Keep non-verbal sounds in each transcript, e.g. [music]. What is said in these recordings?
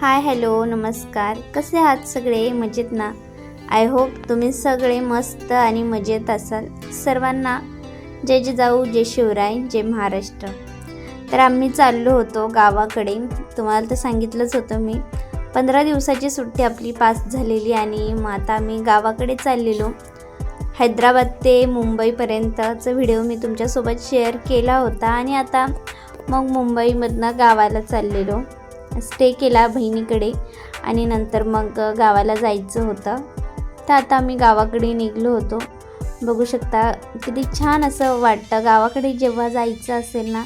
Hi hello नमस्कार. कसे आहात सगळे? मजेत ना? आय होप तुम्ही सगळे मस्त आणि मजेत असाल. सर्वांना जय जिजाऊ जय शिवराय जय महाराष्ट्र. तर आम्ही चाललो होतो गावाकडे. तुम्हाला तर सांगितलंच होतं मी. पंधरा दिवसाची सुट्टी आपली पास झालेली आणि मग आता आम्ही गावाकडे चाललेलो. हैदराबाद ते मुंबईपर्यंतचा व्हिडिओ मी तुमच्यासोबत शेअर केला होता आणि आता मग मुंबईमधनं गावाला चाललेलो. स्टे केला बहिणीकडे. आणि नंतर मग गावाला जायचं होतं. तर आता आम्ही गावाकडे निघलो होतो. बघू शकता किती छान असं वाटतं. गावाकडे जेव्हा जायचं असेल ना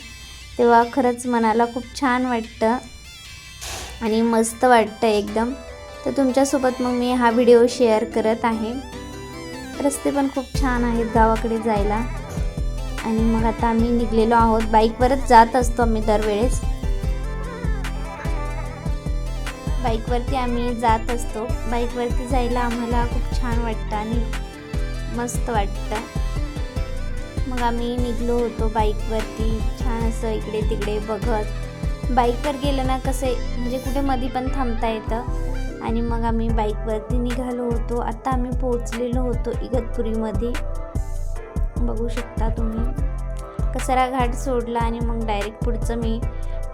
तेव्हा खरंच मनाला खूप छान वाटतं. आणि मस्त वाटतं एकदम. तर तुमच्यासोबत मग मी हा व्हिडिओ शेअर करत आहे. रस्ते पण खूप छान आहेत गावाकडे जायला. आणि मग आता आम्ही निघलेलो आहोत. बाईकवरच जात असतो आम्ही दरवेळेस. बाईकवरती आम्ही जात असतो. बाईकवरती जायला आम्हाला खूप छान वाटतं आणि मस्त वाटतं. मग आम्ही निघलो होतो बाईकवरती. छान असं इकडे तिकडे बघत. बाईकवर गेलं ना कसं आहे, म्हणजे कुठे मध्ये पण थांबता येतं. आणि मग आम्ही बाईकवरती निघालो होतो. आत्ता आम्ही पोहोचलेलो होतो इगतपुरीमध्ये. बघू शकता तुम्ही. कसारा घाट सोडला आणि मग डायरेक्ट पुढचं मी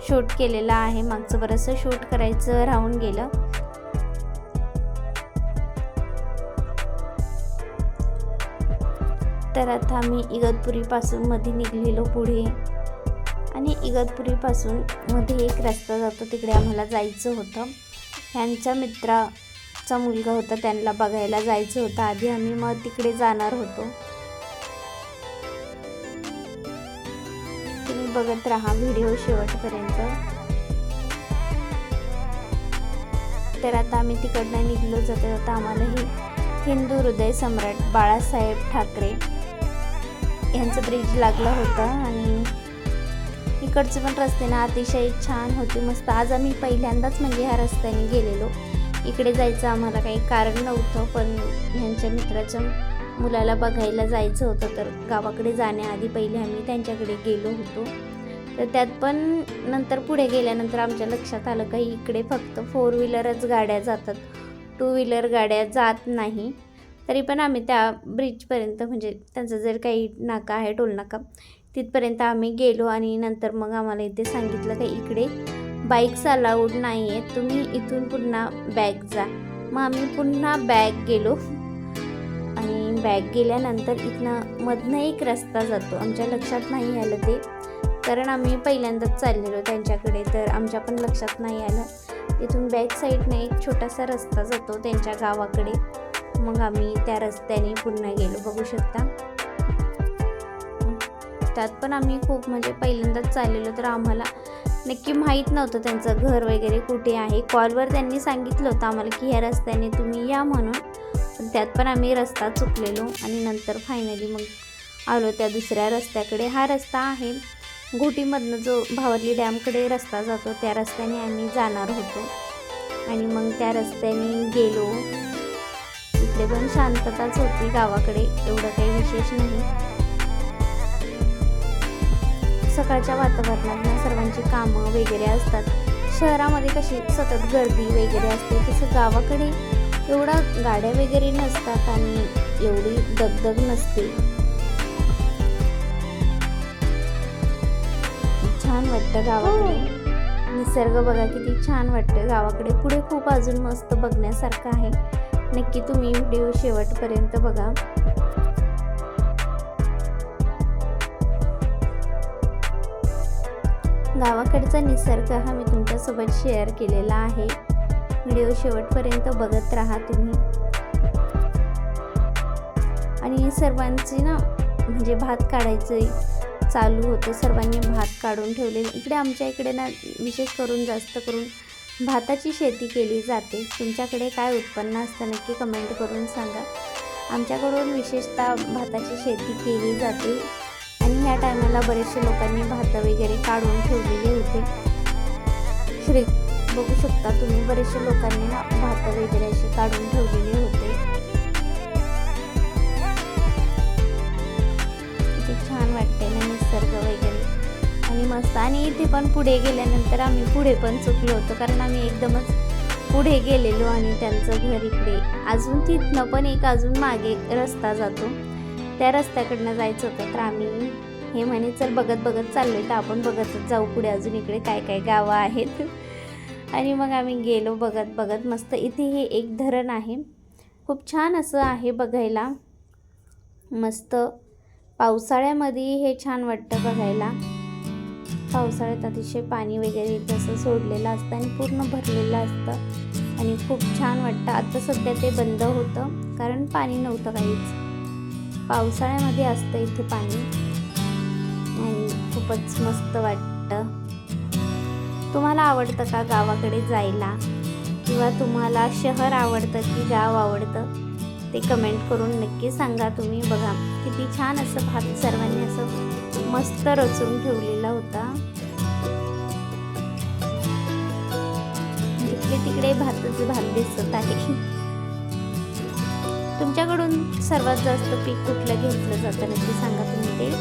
शूट केलेलं आहे. मागचं बरंचसं शूट करायचं राहून गेलं. तर आता आम्ही इगतपुरीपासून मध्ये निघलेलो पुढे. आणि इगतपुरीपासून मध्ये एक रस्ता जातो तिकडे आम्हाला जायचं होतं. ह्यांच्या मित्राचा मुलगा होता त्यांना बघायला जायचं होतं. आधी आम्ही मग तिकडे जाणार होतो. बघत राहा व्हिडिओ शेवटपर्यंत. तर आता आम्ही तिकडनं निघलो जाता. जाता आम्हालाही हिंदू हृदय सम्राट बाळासाहेब ठाकरे यांचं ब्रिज लागलं होतं आणि इकडचे पण रस्ते ना अतिशय छान होते मस्त. आज आम्ही पहिल्यांदाच म्हणजे ह्या रस्त्याने गेलेलो. इकडे जायचं आम्हाला काही कारण नव्हतं पण ह्यांच्या मित्राच्या मुलाला बघायला जायचं होतं तर गावाकडे जाण्याआधी पहिले आम्ही त्यांच्याकडे गेलो होतो. तर त्यात पण नंतर पुढे गेल्यानंतर आमच्या लक्षात आलं काही इकडे फक्त फोर व्हीलरच गाड्या जातात. टू व्हीलर गाड्या जात नाही. तरी पण आम्ही त्या ब्रिजपर्यंत म्हणजे त्यांचं जर काही नाका आहे टोलनाका तिथपर्यंत आम्ही गेलो आणि नंतर मग आम्हाला इथे सांगितलं की इकडे बाईक्स अलाउड नाही आहेत तुम्ही इथून पुन्हा बॅग जा. मग आम्ही पुन्हा बॅग गेलो. आणि बॅग गेल्यानंतर इथनं मधनं एक रस्ता जातो. आमच्या लक्षात नाही आलं ते. कारण आम्ही पहिल्यांदाच चाललेलो त्यांच्याकडे तर आमच्या पण लक्षात नाही आलं. तिथून बॅक साईडने एक छोटासा रस्ता जातो त्यांच्या गावाकडे. मग आम्ही त्या रस्त्याने पुन्हा गेलो. बघू शकता. त्यात पण आम्ही खूप म्हणजे पहिल्यांदाच चाललेलो तर आम्हाला नक्की माहीत नव्हतं त्यांचं घर वगैरे कुठे आहे. कॉलवर त्यांनी सांगितलं होतं आम्हाला की ह्या रस्त्याने तुम्ही या म्हणून. पण त्यात पण आम्ही रस्ता चुकलेलो आणि नंतर फायनली मग आलो त्या दुसऱ्या रस्त्याकडे. हा रस्ता आहे घोटीमधनं जो भावरली डॅमकडे रस्ता जातो त्या रस्त्याने आम्ही जाणार होतो. आणि मग त्या रस्त्याने गेलो. इकडे पण शांतताच होती गावाकडे एवढं काही विशेष नाही. सकाळच्या वातावरणात ना सर्वांची कामं वगैरे असतात. शहरामध्ये कशी सतत गर्दी वगैरे असते तसं गावाकडे एवढा गाड्या वगैरे नसतात आणि एवढी दगदग नसते. छान वाटतं गावाकडे. निसर्ग बघा किती छान वाटतं गावाकडे. पुढे खूप अजून मस्त बघण्यासारखं आहे. नक्की तुम्ही व्हिडिओ शेवटपर्यंत बघा. गावाकडचा निसर्ग हा मी तुमच्यासोबत शेअर केलेला आहे. व्हिडिओ शेवटपर्यंत बघत राहा तुम्ही. आणि सर्वांचे ना म्हणजे भात काढायचं चालू होतं. सर्वांनी भात काढून ठेवले. इकडे आमच्या इकडे ना विशेष करून जास्त करून भाताची शेती केली जाते. तुमच्याकडे काय उत्पन्न असतं नक्की कमेंट करून सांगा. आमच्याकडून विशेषतः भाताची शेती केली जाते. आणि ह्या टायमाला बरेचसे लोकांनी भात वगैरे काढून ठेवलेले होते. श्री बघू शकता तुम्ही बरेचसे लोकांनी ना भात वगैरे अशी काढून ठेवलेली होते. किती छान वाटते ना निसर्ग वगैरे. आणि मस्त. आणि इथे पण पुढे गेल्यानंतर आम्ही पुढे पण चुकलो होतो कारण आम्ही एकदमच पुढे गेलेलो आणि त्यांचं घर इकडे. अजून तिथनं पण एक अजून मागे रस्ता जातो. त्या रस्त्याकडनं जायचं होतं तर आम्ही हे म्हणे चल बघत बघत चाललोय तर आपण बघतच जाऊ पुढे अजून इकडे काय काय गावं आहेत. आणि मग आम्ही गेलो बघत बघत मस्त. इथे हे एक धरण आहे. खूप छान असं आहे बघायला. मस्त. पावसाळ्यामध्ये हे छान वाटतं बघायला. पावसाळ्यात अतिशय पाणी वगैरे तसं सोडलेलं असतं आणि पूर्ण भरलेलं असतं. आणि खूप छान वाटतं. आता सध्या ते बंद होतं कारण पाणी नव्हतं काहीच. पावसाळ्यामध्ये असतं इथे पाणी. आणि खूपच मस्त वाटतं. तुम्हाला आवडतं का गावाकडे जायला? किंवा तुम्हाला शहर आवडतं की गाव आवडतं? ते कमेंट करून नक्की सांगा तुम्ही. बघा किती छान असं भात सर्वांनी असं मस्त रचून ठेवलेला होता. तिकडे तिकडे भाताचं भात दिसत आहे. तुमच्याकडून सर्वात जास्त पीक कुठलं घेतलं जातं नक्की सांगा तुम्ही ते.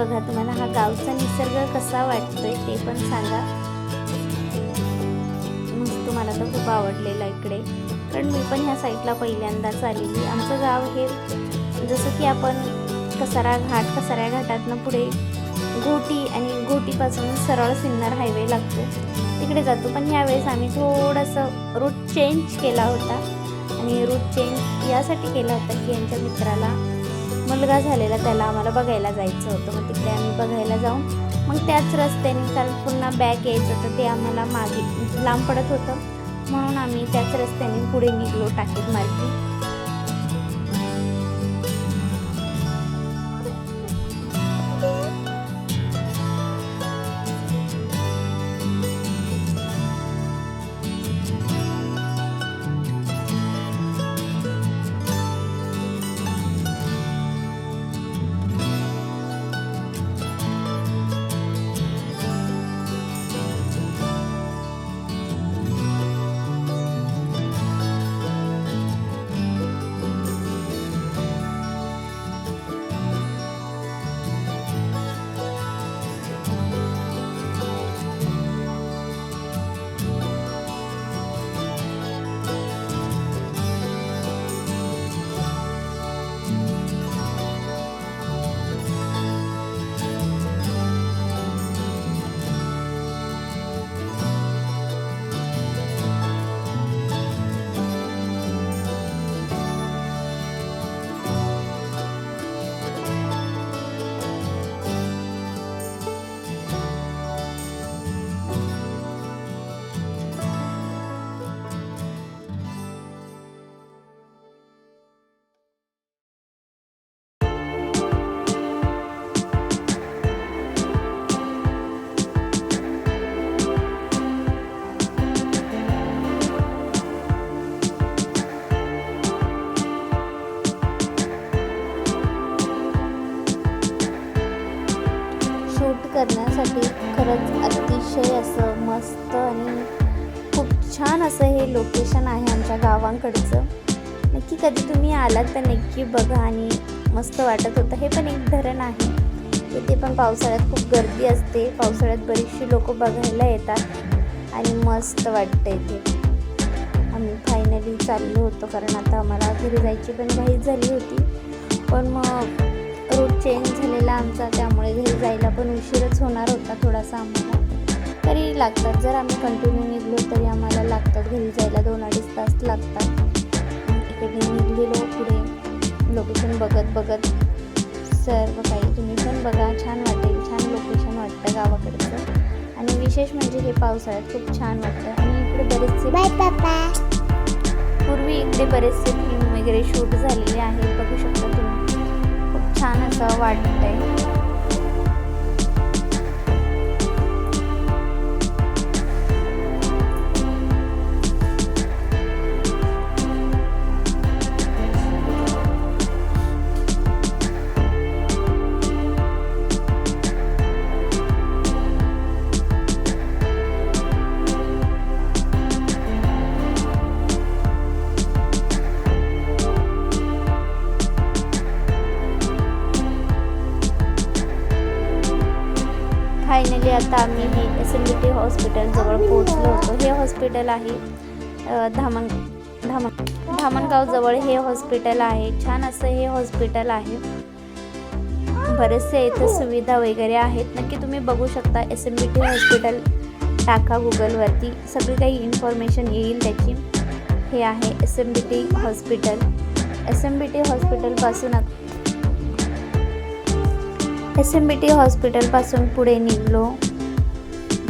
बघा तुम्हाला हा गावचा निसर्ग कसा वाटतोय ते पण सांगा. तुम्हाला मला तर खूप आवडलेला इकडे. कारण मी पण ह्या साईडला पहिल्यांदाच आलेली. आमचं गाव हे जसं की आपण कसारा घाट कसाऱ्या घाटातनं पुढे घोटी आणि घोटीपासून सरळ सिन्नर हायवे लागतो. तिकडे जातो. पण ह्यावेळेस आम्ही थोडंसं रूट चेंज केला होता. आणि रूट चेंज यासाठी केला होता की यांच्या मित्राला मुलगा झालेला त्याला आम्हाला बघायला जायचं होतं. मग तिकडे आम्ही बघायला जाऊन मग त्याच रस्त्याने कारण पुन्हा बॅक यायचं होतं. ते आम्हाला मागे लांब पडत होतं. म्हणून आम्ही त्याच रस्त्याने पुढे निघलो टाकीत मार्गी आमच्या नक्की कधी तुम्ही आलात तर नक्की बघा आणि मस्त वाटत होतं. हे पण एक धरण आहे. तिथे पण पावसाळ्यात खूप गर्दी असते. पावसाळ्यात बरीचशी लोक बघायला येतात आणि मस्त वाटतं इथे आम्ही फायनली चाललो होतो कारण आता आम्हाला घरी जायची पण घाई झाली होती. पण मग रूट चेंज झालेला आमचा त्यामुळे घरी जायला पण उशीरच होणार होता थोडासा आम्हाला. तरी लागतात. जर आम्ही कंटिन्यू निघलो तरी आम्हाला घरी जायला दोन अडीच तास लागतात. इकडे निघलेलो पुढे. लोकेशन बघत बघत सर्व काही तुम्ही पण बघा. छान वाटेल. छान लोकेशन वाटतं गावाकडचं. आणि विशेष म्हणजे हे पावसाळ्यात खूप छान वाटतं. आणि इकडे बरेचसे बाय पापा पूर्वी इकडे बरेचसे फिल्म वगैरे शूट झालेले आहेत. बघू शकता तुम्ही. खूप छान असं वाटतंय. फायनली आता आम्ही हे एस एम बी टी हॉस्पिटलजवळ पोहोचलो होतो. हे हॉस्पिटल आहे धामण धामण धामणगावजवळ हे हॉस्पिटल आहे. छान असं हे हॉस्पिटल आहे. बरेचसे इथं सुविधा वगैरे आहेत. नक्की तुम्ही बघू शकता S M B T hospital टाका गुगलवरती. सगळी काही इन्फॉर्मेशन येईल त्याची. हे आहे S M B T hospital. S M B T हॉस्पिटलपासून S M B T हॉस्पिटलपासून पुढे निघलो.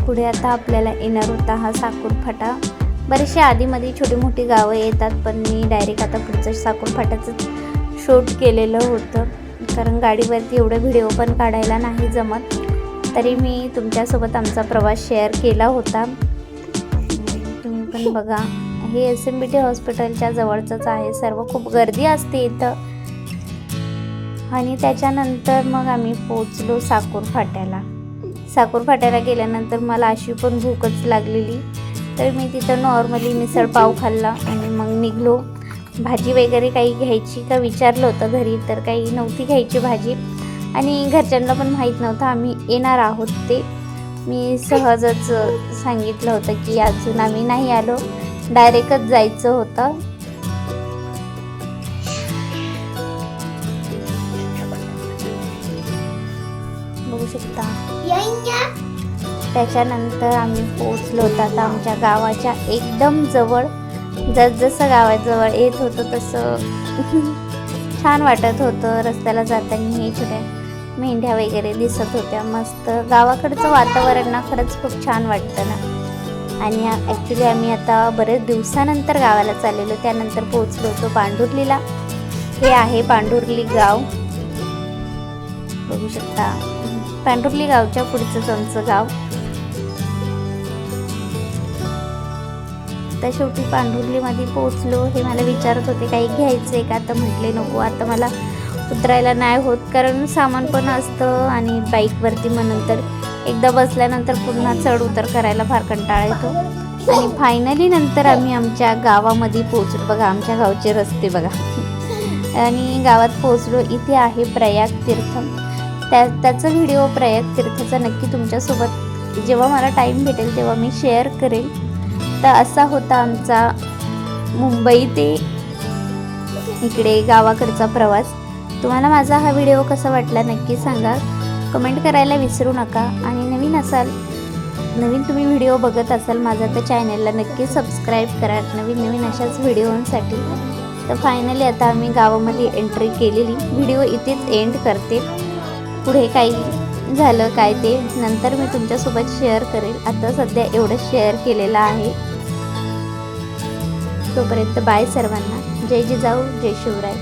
पुढे आता आपल्याला येणार होता हा साकूर फाटा बरेचसे आधीमध्ये छोटी मोठी गावं येतात पण मी डायरेक्ट आता पुढचं साकूर फाट्याचं शूट केलेलं होतं. कारण गाडीवरती एवढे व्हिडिओ पण काढायला नाही जमत. तरी मी तुमच्यासोबत आमचा प्रवास शेअर केला होता. तुम्ही पण बघा. हे एस एम बी टी हॉस्पिटलच्या जवळचंच आहे. सर्व खूप गर्दी असते इथं. आणि त्याच्यानंतर मग आम्ही पोचलो साखर फाट्याला. साखर फाट्याला गेल्यानंतर मला अशी पण भूकच लागलेली. तर मी तिथं नॉर्मली मिसळ पाव खाल्ला आणि मग निघलो. भाजी वगैरे काही घ्यायची का विचारलं होतं घरी तर काही नव्हती घ्यायची भाजी. आणि घरच्यांना पण माहीत नव्हतं आम्ही येणार आहोत ते. मी सहजच सांगितलं होतं की अजून आम्ही नाही आलो. डायरेक्टच जायचं होतं. शकता. त्याच्यानंतर आम्ही पोचलो होतो. आता आमच्या गावाच्या एकदम जवळ जसजसं गावाजवळ येत होतं तसं [laughs] छान वाटत होतं. रस्त्याला जाताना हे छोट्या मेंढ्या वगैरे दिसत होत्या. मस्त गावाकडचं वातावरण ना खरंच खूप छान वाटतं ना. आणि ॲक्च्युली आम्ही आता बरेच दिवसानंतर गावाला चाललेलो. त्यानंतर पोचलो होतो पांढुर्लीला हे आहे पांढुर्ली गाव. बघू शकता. पांढुर्ली गावच्या पुढचंच आमचं गाव. आता शेवटी पांढुर्लीमध्ये पोचलो हे मला विचारत होते काही घ्यायचं आहे का? आता म्हटले नको आता मला उतरायला नाही होत कारण सामान पण असतं आणि बाईकवरती मग नंतर एकदा बसल्यानंतर पुन्हा चढ उतर करायला फार कंटाळा येतो. आणि फायनली नंतर आम्ही आमच्या गावामध्ये पोचलो बघा आमच्या गावचे रस्ते बघा. आणि गावात पोचलो इथे आहे प्रयाग तीर्थ. त्या त्याचा व्हिडिओ प्रयाग तीर्थचा नक्की तुमच्यासोबत जेव्हा मला टाईम भेटेल तेव्हा मी शेअर करेल. तर असा होता आमचा मुंबई ते इकडे गावाकडचा प्रवास. तुम्हाला माझा हा व्हिडिओ कसा वाटला नक्की सांगा. कमेंट करायला विसरू नका. आणि नवीन असाल नवीन तुम्ही व्हिडिओ बघत असाल माझा तर चॅनलला नक्की सबस्क्राईब करा. नवीन नवीन अशाच व्हिडिओंसाठी तर फायनली आता आम्ही गावामध्ये एंट्री केलेली. व्हिडिओ इथेच एंड करते. पुढे काही झालं काय ते नंतर मी तुमच्यासोबत शेअर करेल. आता सध्या एवढं शेअर केलेलं आहे. तोपर्यंत बाय सर्वांना. जय जिजाऊ जय शिवराय.